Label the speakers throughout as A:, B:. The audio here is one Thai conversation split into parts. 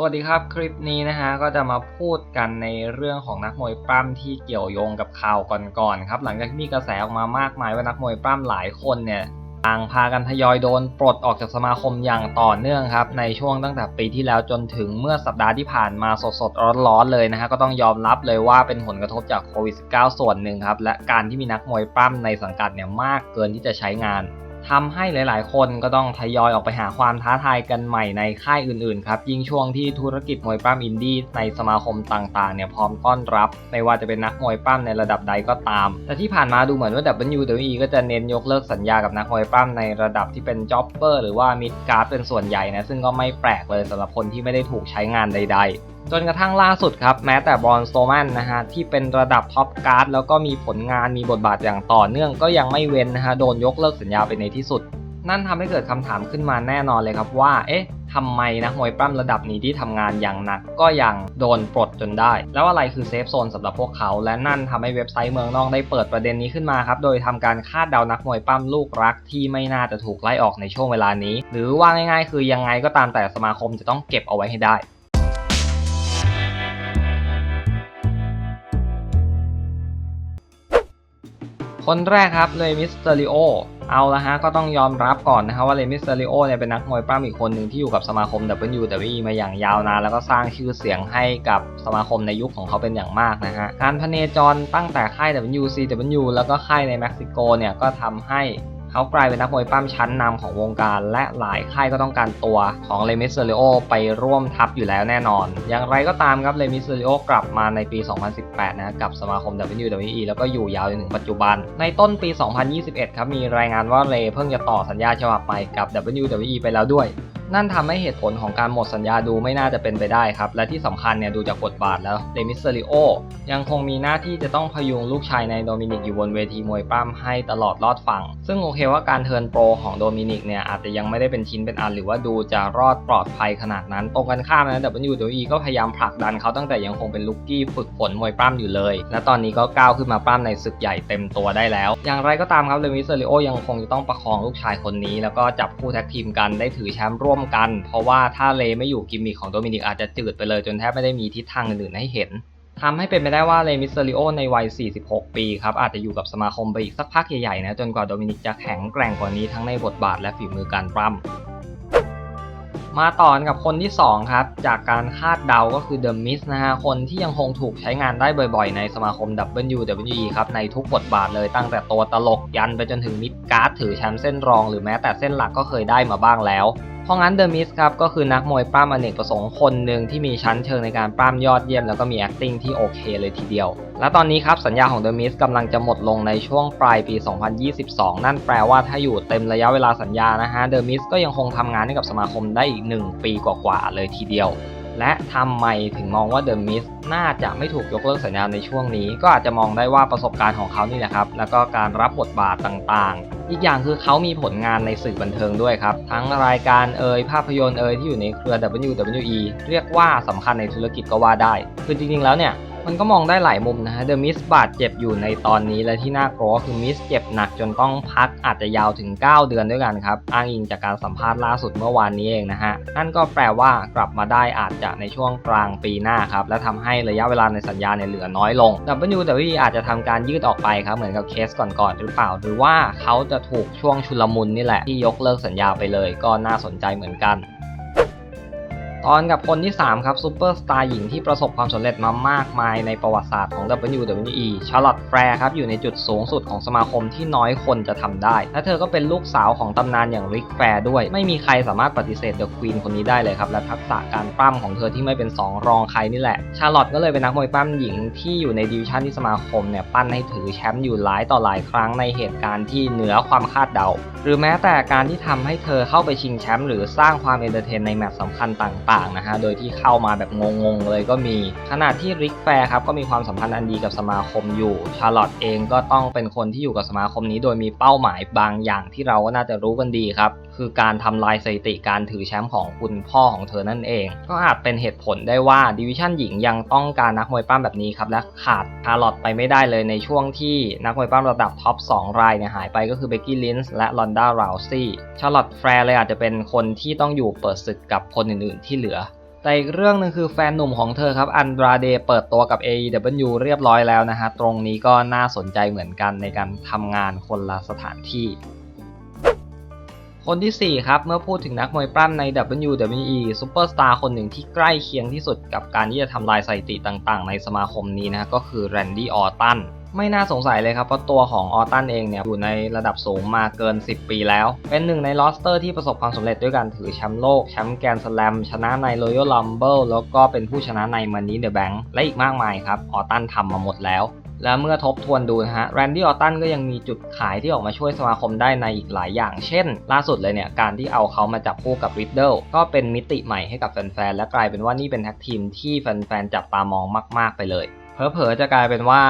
A: สวัสดีครับคลิปนี้นะฮะก็จะมาพูดกันในเรื่องของนักมวยปล้ำที่เกี่ยวโยงกับข่าวก่อนๆครับหลังจากที่มีกระแสออกมามากมายว่านักมวยปล้ำหลายคนเนี่ยต่างพากันทยอยโดนปลดออกจากสมาคมอย่างต่อเนื่องครับในช่วงตั้งแต่ปีที่แล้วจนถึงเมื่อสัปดาห์ที่ผ่านมาสดๆร้อนๆเลยนะฮะก็ต้องยอมรับเลยว่าเป็นผลกระทบจากโควิด -19 ส่วนหนึ่งครับและการที่มีนักมวยปล้ำในสังกัดเนี่ยมากเกินที่จะใช้งาน ทำให้หลาย ๆ คนก็ต้องทยอยออกไปหาความท้าทายกันใหม่ในค่ายอื่น ๆ ครับ ยิ่งช่วงที่ธุรกิจมวยปล้ำอินดี้ในสมาคมต่าง ๆ เนี่ยพร้อมต้อนรับ ไม่ว่าจะเป็นนักมวยปล้ำในระดับใดก็ตาม แต่ที่ผ่านมาดูเหมือนว่า WWE ก็จะเน้นยกเลิกสัญญากับนักมวยปล้ำในระดับที่เป็นจ็อบเปอร์หรือว่ามิดการ์ดเป็นส่วนใหญ่นะซึ่งก็ไม่แปลกเลยสำหรับคนที่ไม่ได้ถูกใช้งานใด ๆ จนกระทั่งล่าสุดครับ แม้แต่บอลโตแมนนะฮะที่เป็นระดับท็อปการ์ดแล้วก็มีผลงานมีบทบาทอย่างต่อเนื่องก็ยังไม่เว้นนะฮะโดนยกเลิกสัญญาไปในที่สุด นั่นทำให้เกิดคำถามขึ้นมาแน่นอนเลยครับว่า เอ๊ะทำไมนักมวยปล้ำระดับนี้ที่ทำงานอย่างหนักก็ยังโดนปลดจนได้ แล้วอะไรคือเซฟโซนสำหรับพวกเขา และนั่นทำให้เว็บไซต์เมืองนอกได้เปิดประเด็นนี้ขึ้นมาครับ โดยทำการคาดเดานักมวยปล้ำลูกรักที่ไม่น่าจะถูกไล่ออกในช่วงเวลานี้ หรือว่าง่าย ๆ คือยังไงก็ตามแต่สมาคมจะต้องเก็บเอาไว้ให้ได้ คนแรกครับเลมิสเตอริโอเอาละฮะก็ต้องยอมรับก่อนนะครับว่าเลมิสเตอริโอเนี่ยเป็นนักมวยปล้ำอีกคนหนึ่งที่อยู่กับสมาคม WWE มาอย่างยาวนานแล้วก็สร้างชื่อเสียงให้กับสมาคมในยุคของเขาเป็นอย่างมากนะฮะการพเนจรตั้งแต่ค่าย WCW แล้วก็ค่ายในเม็กซิโกเนี่ยก็ทำให้ เขากลายเป็นนักมวยปั้มชั้นนำของวงการ และหลายค่ายก็ต้องการตัวของเลมิสเซริโอไปร่วมทัพอยู่แล้วแน่นอน อย่างไรก็ตามครับเลมิสเซริโอกลับมาในปี 2018 นะกับสมาคม WWE แล้วก็อยู่ยาวจนถึงปัจจุบัน ในต้นปี 2021 ครับมีรายงานว่าเลเพิ่งจะต่อสัญญาฉบับใหม่กับ WWE ไปแล้วด้วย นั่นทำให้เหตุผลของการหมดสัญญาดูไม่น่าจะเป็นไปได้ครับ และที่สำคัญเนี่ยดูจากบทบาทแล้วเดมิสเซริโอยังคงมีหน้าที่จะต้องพยุงลูกชายในโดมินิกอยู่บนเวทีมวยปล้ำให้ตลอดรอดฝั่ง ซึ่งโอเคว่าการเทิร์นโปรของโดมินิกเนี่ยอาจจะยังไม่ได้เป็นชิ้นเป็นอันหรือว่าดูจะรอดปลอดภัยขนาดนั้น ตรงกันข้ามนะ WWE ก็พยายามผลักดันเขาตั้งแต่ยังคงเป็นลูกกี้ฝึกฝนมวยปล้ำอยู่เลย และตอนนี้ก็ก้าวขึ้นมาปล้ำในศึกใหญ่เต็มตัวได้แล้ว อย่างไรก็ตามครับเดมิสเซริโอยังคงจะต้องประคองลูกชายคนนี้ แล้วก็จับคู่แท็กทีมกันได้ถือแชมป์ร่วมกัน เพราะว่าถ้าเลไม่อยู่กิมมิคของโดมินิกอาจจะจืดไปเลยจนแทบไม่ได้มีทิศทางอื่นๆให้เห็นทำให้เป็นไปได้ว่าเลมิสเตริโอในวัย 46 ปีครับ อาจจะอยู่กับสมาคมไปอีกสักพักใหญ่ๆนะ จนกว่าโดมินิกจะแข็งแกร่งกว่านี้ทั้งในบทบาทและฝีมือการปล้ำมาต่อกับคนที่ 2 ครับ จากการคาดเดาก็คือเดอะมิสนะฮะ คนที่ยังคงถูกใช้งานได้บ่อยๆ ในสมาคม WWE ครับ ในทุกบทบาทเลยตั้งแต่ตัวตลกยันไปจนถึงมิดการ์ดถือแชมป์เส้นรองหรือแม้แต่เส้นหลักก็เคยได้มาบ้างแล้ว เพราะงั้นเดอะมิสครับก็คือนักมวยปล้ำอเนกประสงค์คนหนึ่งที่มีชั้นเชิงในการปล้ำยอดเยี่ยมแล้วก็มี acting ที่โอเคเลยทีเดียว และตอนนี้ครับสัญญาของเดอะมิสกำลังจะหมดลงในช่วงปลายปี 2022 นั่นแปลว่าถ้าอยู่เต็มระยะเวลาสัญญานะฮะเดอะมิสก็ยังคงทำงานให้กับสมาคมได้อีก 1 ปีกว่าๆเลยทีเดียวและทำไมถึงมองว่าเดอะมิสน่าจะไม่ถูกยกเลิกสัญญาในช่วงนี้ ก็อาจจะมองได้ว่าประสบการณ์ของเขานี่แหละครับ แล้วก็การรับบทบาทต่างๆ อีกอย่างคือเขามีผลงานในสื่อบันเทิงด้วยครับ ทั้งรายการเอ่ยภาพยนตร์เอ่ยที่อยู่ในเครือ WWE เรียกว่าสำคัญในธุรกิจก็ว่าได้ คือจริงๆแล้วเนี่ย มันก็มองได้หลายมุมนะฮะเดอะมิสบาดเจ็บอยู่ในตอนนี้และที่น่ากลัวคือมิสเจ็บหนักจนต้องพักอาจจะยาวถึง 9 เดือนด้วยกันครับอ้างอิงจากการสัมภาษณ์ล่าสุดเมื่อวานนี้เองนะฮะนั่นก็แปลว่ากลับมาได้อาจจะในช่วงกลางปีหน้าครับและทำให้ระยะเวลาในสัญญาเนี่ยเหลือน้อยลง WWE อาจจะทำการยืดออกไปครับเหมือนกับเคสก่อนๆหรือเปล่า หรือว่าเขาจะถูกช่วงชุลมุนนี่แหละที่ยกเลิกสัญญาไปเลย ก็น่าสนใจเหมือนกัน ตอนกับคนที่ 3 ครับซูเปอร์สตาร์หญิงที่ประสบความสำเร็จมามากมายในประวัติศาสตร์ของ WWE ชาร์ลอตแฟร์ครับ อยู่ในจุดสูงสุดของสมาคมที่น้อยคนจะทำได้ และเธอก็เป็นลูกสาวของตำนานอย่างริกแฟร์ด้วย ไม่มีใครสามารถปฏิเสธเดอะควีนคนนี้ได้เลยครับ และทักษะการปล้ำของเธอที่ไม่เป็น 2 รองใครนี่แหละ ชาร์ลอตก็เลยเป็นนักมวยปล้ำหญิงที่อยู่ในดิวิชั่นที่สมาคมเนี่ยปั้นให้ถือแชมป์อยู่หลายต่อหลายครั้งในเหตุการณ์ที่เหนือความคาดเดา หรือแม้แต่การที่ทำให้เธอเข้าไปชิงแชมป์หรือสร้างความเอนเตอร์เทนในแมตช์สำคัญต่างๆนะฮะ โดยที่เข้ามาแบบงงๆเลยก็มี ขณะที่ริกแฟร์ครับก็มีความสัมพันธ์อันดีกับสมาคมอยู่ ชาร์ลอตเองก็ต้องเป็นคนที่อยู่กับสมาคมนี้ โดยมีเป้าหมายบางอย่างที่เราก็น่าจะรู้กันดีครับ คือการทำลายสถิติการถือแชมป์ของคุณพ่อของเธอนั่นเอง ก็อาจเป็นเหตุผลได้ว่าดิวิชั่นหญิงยังต้องการนักมวยปล้ำแบบนี้ครับและขาดชาร์ลอตไปไม่ได้เลยในช่วงที่นักมวยปล้ำระดับท็อป2รายเนี่ยหายไปก็คือเบกกี้ลินส์และลอนดาราวซี่ชาร์ลอตแฟร์เลยอาจจะเป็นคนที่ต้องอยู่เปิดศึกกับคนอื่นๆที่ที่เหลือ แต่อีกเรื่องหนึ่งคือแฟนหนุ่มของเธอครับอันดราเดเปิดตัวกับ AEW เรียบร้อยแล้วนะฮะตรงนี้ก็น่าสนใจเหมือนกันในการทำงานคนละสถานที่ คนที่ 4 ครับ เมื่อพูดถึงนักมวยปล้ำใน WWE ซูเปอร์สตาร์คนหนึ่งที่ใกล้เคียงที่สุดกับการที่จะทำลายสถิติต่างๆ ในสมาคมนี้นะก็คือแรนดี้ออตันไม่น่าสงสัยเลยครับ เพราะตัวของออตันเองเนี่ย อยู่ในระดับสูงมาเกิน 10 ปีแล้ว เป็นหนึ่งในลอสเตอร์ที่ประสบความสำเร็จด้วยการถือแชมป์โลก แชมป์แกรนด์สแลม ชนะใน Royal Rumble แล้วก็เป็นผู้ชนะใน Money in the Bank และอีกมากมายครับ ออตันทำมาหมดแล้ว และเมื่อทบทวนดูนะฮะแรนดี้ออตตันก็ยังมีจุดขายที่ออกมาช่วยสมาคมได้ในอีกหลายอย่าง เช่น ล่าสุดเลยเนี่ย การที่เอาเขามาจับคู่กับริดเดิลก็เป็นมิติใหม่ให้กับแฟนๆ และกลายเป็นว่านี่เป็นแท็กทีมที่แฟนๆ จับตามองมากๆไปเลย เผลอๆ จะกลายเป็นว่า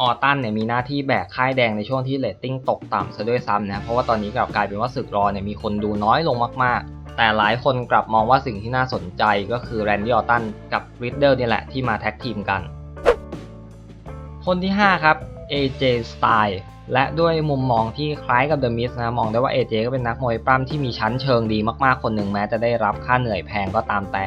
A: ออตันเนี่ยมีหน้าที่แบกค่ายแดงในช่วงที่เรตติ้งตกต่ำซะด้วยซ้ำนะเพราะว่าตอนนี้กลับกลายเป็นว่าศึกรอเนี่ยมีคนดูน้อยลงมากๆ แต่หลายคนกลับมองว่าสิ่งที่น่าสนใจก็คือแรนดี้ออตันกับริดเดิลนี่แหละที่มาแท็กทีมกัน คนที่ 5 ครับ AJ Style และด้วยมุมมองที่คล้ายกับ The Miz นะมองได้ว่า AJ ก็เป็นนักมวยปล้ำที่มีชั้นเชิงดีมากๆคนหนึ่งแม้จะได้รับค่าเหนื่อยแพงก็ตามแต่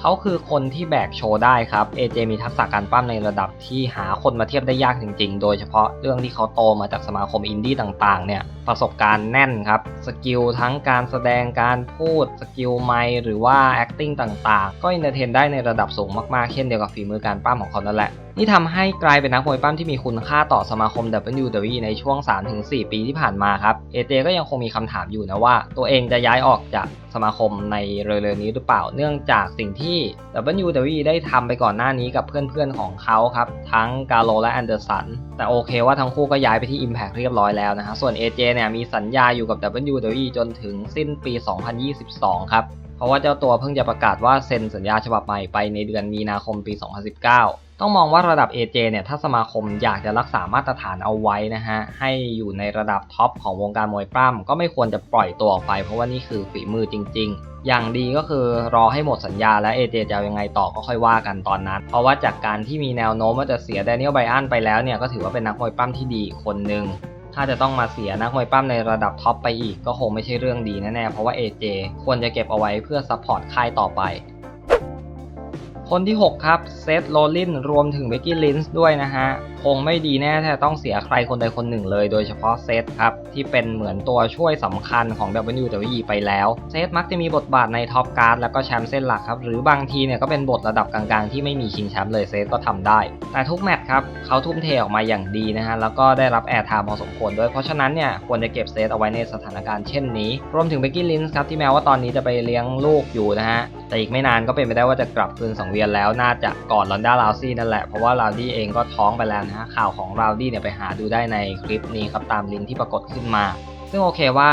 A: เขาคือคนที่แบกโชว์ได้ครับ AJ มีทักษะการปั้มในระดับที่หาคนมาเทียบได้ยากจริงๆ โดยเฉพาะเรื่องที่เขาโตมาจากสมาคมอินดี้ต่างๆ เนี่ย ประสบการณ์แน่นครับ สกิลทั้งการแสดงการพูด สกิลไมหรือว่า acting ต่างๆ ก็อินเตอร์เทนได้ในระดับสูงมากๆ เช่นเดียวกับฝีมือการปั้มของเขานั่นแหละ นี่ทำให้กลายเป็นนักมวยปั้มที่มีคุณค่าต่อสมาคม WWE ในช่วง 3-4 ปีที่ผ่านมาครับ AJ ก็ยังคงมีคำถามอยู่นะว่า ตัวเองจะย้ายออกจากสมาคมในเร็วๆนี้หรือเปล่า เนื่องจากสิ่งที่ WWE ได้ทำไปก่อนหน้านี้กับเพื่อนๆของเขาครับ ทั้งกาโลและแอนเดอร์สัน แต่โอเคว่าทั้งคู่ก็ย้ายไปที่ Impact เรียบร้อยแล้วนะฮะ ส่วน AJ เนี่ยมีสัญญาอยู่กับ WWE จนถึงสิ้นปี 2022 ครับ เพราะว่าเจ้าตัวเพิ่งจะประกาศว่าเซ็นสัญญาฉบับใหม่ไปในเดือนมีนาคมปี 2019 ต้องมองว่าระดับ AJ เนี่ยถ้าสมาคมอยากจะรักษามาตรฐานเอาไว้นะฮะ ให้อยู่ในระดับท็อปของวงการมวยปล้ำก็ไม่ควรจะปล่อยตัวออกไป เพราะว่านี่คือฝีมือจริง ๆอย่างดีก็คือรอให้หมดสัญญาและ AJ จะยังไงต่อก็ค่อยว่ากันตอนนั้น เพราะว่าจากการที่มีแนวโน้มว่าจะเสียแดเนียลไบอันไปแล้วเนี่ยก็ถือว่าเป็นนักมวยปล้ำที่ดีคนหนึ่ง ถ้าจะต้องมาเสียนักมวยปั้มในระดับท็อปไปอีกก็คงไม่ใช่เรื่องดีแน่ๆ เพราะว่า AJ ควรจะเก็บเอาไว้เพื่อซัพพอร์ตค่ายต่อไป คนที่ 6 ครับ เซธโรลินรวมถึงเบกกี้ลินส์ด้วยนะฮะ คงไม่ดีแน่ถ้าจะต้องเสียใครคนใดคนหนึ่งเลย โดยเฉพาะเซธครับ ที่เป็นเหมือนตัวช่วยสำคัญของ WWE ไปแล้ว เซธมักจะมีบทบาทในท็อปการ์ดแล้วก็แชมป์เส้นหลักครับ หรือบางทีเนี่ยก็เป็นบทระดับกลางๆ ที่ไม่มีชิงแชมป์เลยเซธก็ทำได้ แต่ทุกแมตช์ครับเขาทุ่มเทออกมาอย่างดีนะฮะแล้วก็ได้รับแอร์ไทม์พอสมควรด้วยเพราะฉะนั้นเนี่ยควรจะเก็บเซธเอาไว้ในสถานการณ์เช่นนี้ รวมถึงเบกกี้ลินส์ครับที่แม้ว่าตอนนี้จะไปเลี้ยงลูกอยู่นะฮะแต่อีกไม่นานก็เป็นไปได้ว่าจะกลับคืนสังเวียนแล้วน่าจะก่อนลอนด้าลาวซี่นั่นแหละเพราะว่าลาวดี้เองก็ท้องไปแล้วนะะข่าวของราวดี้เนี่ยไปหาดูได้ในคลิปนี้ครับตามลิงก์ที่ปรากฏขึ้นมา ซึ่งโอเคว่า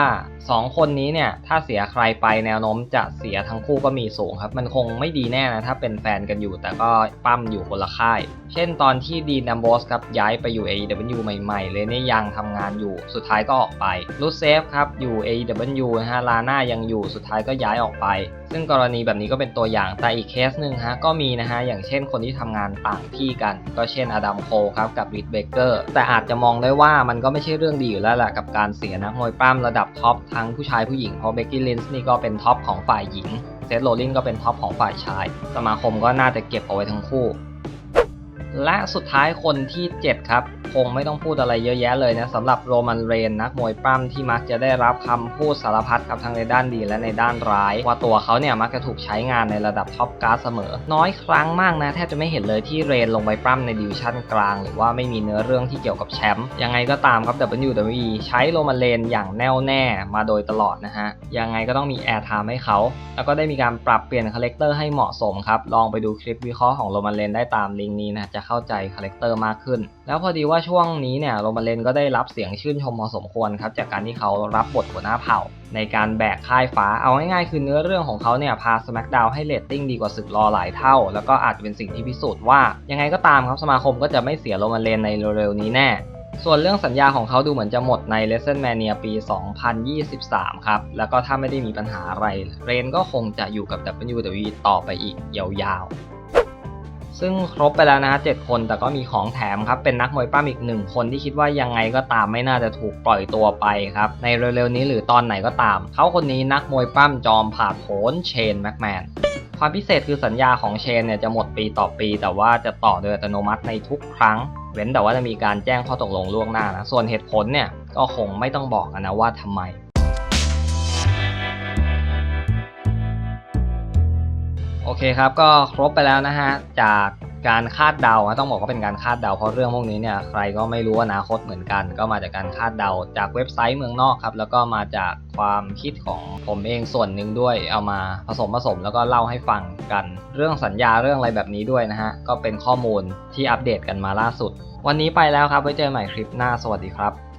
A: 2คนนี้เนี่ยถ้าเสียใครไปแนวโน้มจะเสียทั้งคู่ก็มีสูงครับ มันคงไม่ดีแน่นะถ้าเป็นแฟนกันอยู่ แต่ก็ปั้มอยู่คนละค่าย เช่นตอนที่ดีนัมโบสครับย้ายไปอยู่ AEW ใหม่ๆ เลยเนี่ยยังทำงานอยู่สุดท้ายก็ออกไปรูเซฟครับอยู่ AEW นะฮะลาน่ายังอยู่สุดท้ายก็ย้ายออกไป ซึ่งกรณีแบบนี้ก็เป็นตัวอย่างแต่อีกเคสหนึ่งฮะก็มีนะฮะอย่างเช่นคนที่ทำงานต่างที่กัน ก็เช่นอดัมโคครับกับริดเบเกอร์แต่อาจจะมองได้ว่ามันก็ไม่ใช่เรื่องดีอยู่แล้วแหละกับการเสียนักมวยปล้ำระดับท็อปทั้งผู้ชายผู้หญิง เพราะเบกกี้ลินส์นี่ก็เป็นท็อปของฝ่ายหญิง เซธโรลลินก็เป็นท็อปของฝ่ายชาย สมาคมก็น่าจะเก็บเอาไว้ทั้งคู่ และสุดท้ายคนที่ 7 ครับ คงไม่ต้องพูดอะไรเยอะแยะเลยนะสำหรับโรมันเรนนักมวยปล้ำที่มักจะได้รับคำพูดสารพัดครับทั้งในด้านดีและในด้านร้าย ว่าตัวเขาเนี่ยมักจะถูกใช้งานในระดับท็อปการ์ดเสมอ น้อยครั้งมากนะ แทบจะไม่เห็นเลยที่เรนลงไปปล้ำในดิวิชั่นกลาง หรือว่าไม่มีเนื้อเรื่องที่เกี่ยวกับแชมป์ยังไงก็ตามครับ WWE ใช้โรมันเรนอย่างแน่วแน่มาโดยตลอดนะฮะยังไงก็ต้องมีแอร์ไทม์ให้เขาแล้วก็ได้มีการปรับเปลี่ยนคาแรคเตอร์ให้เหมาะสมครับลองไปดูคลิปวิเคราะห์ของโรมันเรนได้ตามลิงก์นี้นะจะเข้าใจคาแรคเตอร์มากขึ้น แล้วพอดีว่าช่วงนี้เนี่ยโรมันเรนก็ได้รับเสียงชื่นชมพอสมควรครับจากการที่เขารับบทหัวหน้าเผ่า ในการแบกค่ายฟ้าเอาง่ายๆคือเนื้อเรื่องของเขาเนี่ยพา SmackDown ให้เรตติ้งดีกว่าศึกรอหลายเท่า แล้วก็อาจจะเป็นสิ่งที่พิสูจน์ว่า ยังไงก็ตามครับสมาคมก็จะไม่เสียโรมันเรนในเร็วๆนี้แน่ส่วนเรื่องสัญญาของเขาดูเหมือนจะหมดใน WrestleMania ปี 2023 ครับ แล้วก็ถ้าไม่ได้มีปัญหาอะไร เรนก็คงจะอยู่กับ WWE ต่อไปอีกยาวๆ ซึ่งครบไปแล้วนะฮะ7คนแต่ก็มีของแถมครับ เป็นนักมวยปล้ำอีกหนึ่งคนที่คิดว่ายังไงก็ตามไม่น่าจะถูกปล่อยตัวไปครับ ในเร็วๆนี้หรือตอนไหนก็ตาม เขาคนนี้นักมวยปล้ำจอมผ่าดโผนเชนแม็กแมนความพิเศษคือสัญญาของเชนเนี่ยจะหมดปีต่อปี แต่ว่าจะต่อโดยอัตโนมัติในทุกครั้ง เว้นแต่ว่าจะมีการแจ้งข้อตกลงล่วงหน้านะส่วนเหตุผลเนี่ยก็คงไม่ต้องบอกนนะว่าทำไม โอเคครับก็ครบไปแล้วนะฮะจากการคาดเดาต้องบอกว่าเป็นการคาดเดาเพราะเรื่องพวกนี้เนี่ยใครก็ไม่รู้อนาคตเหมือนกัน ก็มาจากการคาดเดาจากเว็บไซต์เมืองนอกครับแล้วก็มาจากความคิดของผมเองส่วนหนึ่งด้วย เอามาผสมผสมแล้วก็เล่าให้ฟังกัน เรื่องสัญญาเรื่องอะไรแบบนี้ด้วยนะฮะก็เป็นข้อมูลที่อัปเดตกันมาล่าสุด วันนี้ไปแล้วครับไว้เจอกันใหม่คลิปหน้าสวัสดีครับ